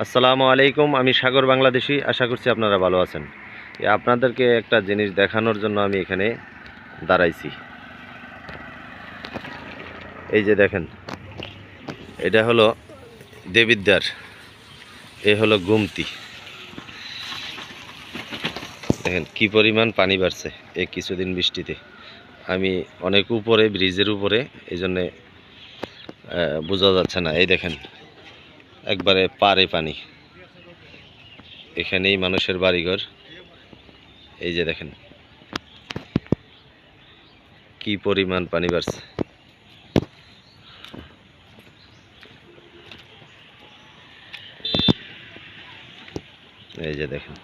আসসালামু আলাইকুম, আমি সাগর বাংলাদেশি। আশা করছি আপনারা ভালো আছেন। আপনাদেরকে একটা জিনিস দেখানোর জন্য আমি এখানে দাঁড়াইছি। এই যে দেখেন, এটা হলো দেবিদ্যার এ হলো গুমতি। দেখেন, কি পরিমাণ পানি বাড়ছে এই কিছুদিন বৃষ্টিতে। আমি অনেক উপরে, ব্রিজের উপরে এই জন্যে বোঝা যাচ্ছে না। এই দেখেন একবারে পারে পানি। এখানেই মানুষের বাড়িঘর। এই যে দেখেন, কি পরিমাণ পানি বাড়ছে। এই যে দেখেন,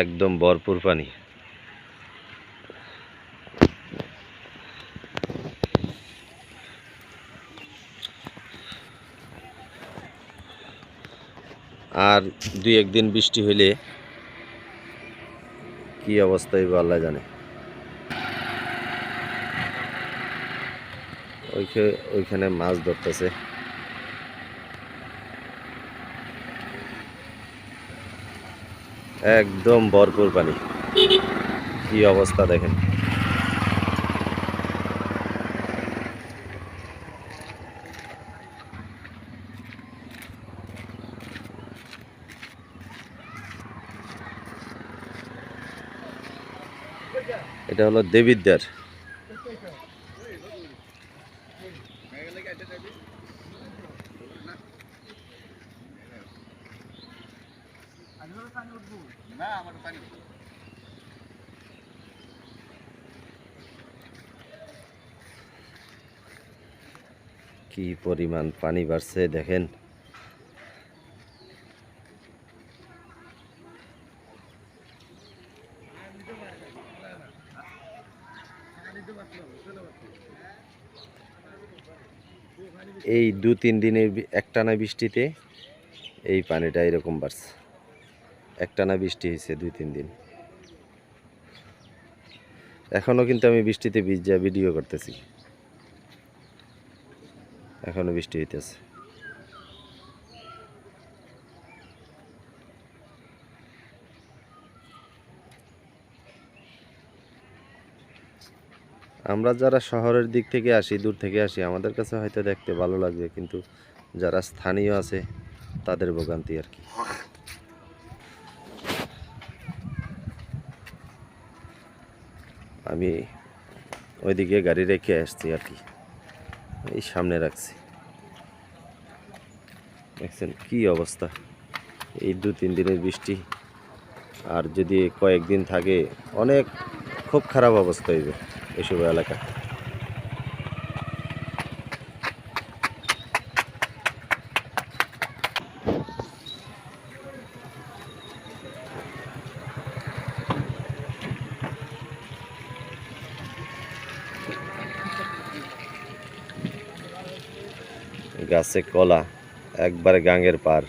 একদম ভরপুর পানি। আর দুই একদিন বৃষ্টি হইলে কি অবস্থা হইব আল্লাহ জানে। ওইখে- ওইখানে মাছ ধরতেছে। একদম ভরপুর পানি। কি অবস্থা দেখেন। এটা হলো দেবিদ্যার কি পরিমাণ পানি বাড়ছে দেখেন। এই দু তিন দিনের একটানা বৃষ্টিতে এই পানিটা এরকম বাড়ছে। একটানা বৃষ্টি হয়েছে দুই তিন দিন। এখনও কিন্তু আমি বৃষ্টিতে ভিজা ভিডিও করতেছি। এখনও বৃষ্টি হইতেছে। আমরা যারা শহরের দিক থেকে আসি, দূর থেকে আসি, আমাদের কাছে হয়তো দেখতে ভালো লাগবে, কিন্তু যারা স্থানীয় আছে, তাদের ভোগান্তি আর কি। আমি ওইদিকে গাড়ি রেখে আসছি আর কি। এই সামনে রাখছি। দেখছেন কি অবস্থা? এই দু তিন দিনের বৃষ্টি, আর যদি কয়েকদিন থাকে, অনেক খুব খারাপ অবস্থা হইবে। এসব এলাকা। গাছে কলা, একবারে গাঙের পার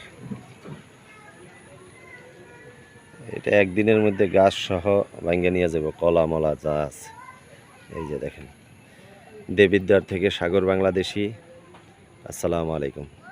এটা একদিনের মধ্যে গাছ সহ ভাঙ্গে নিয়ে যাব, কলা, মলা যা আছে। এই যে দেখেন। দেবিদ্বার থেকে সাগর বাংলাদেশি। আসসালামু আলাইকুম।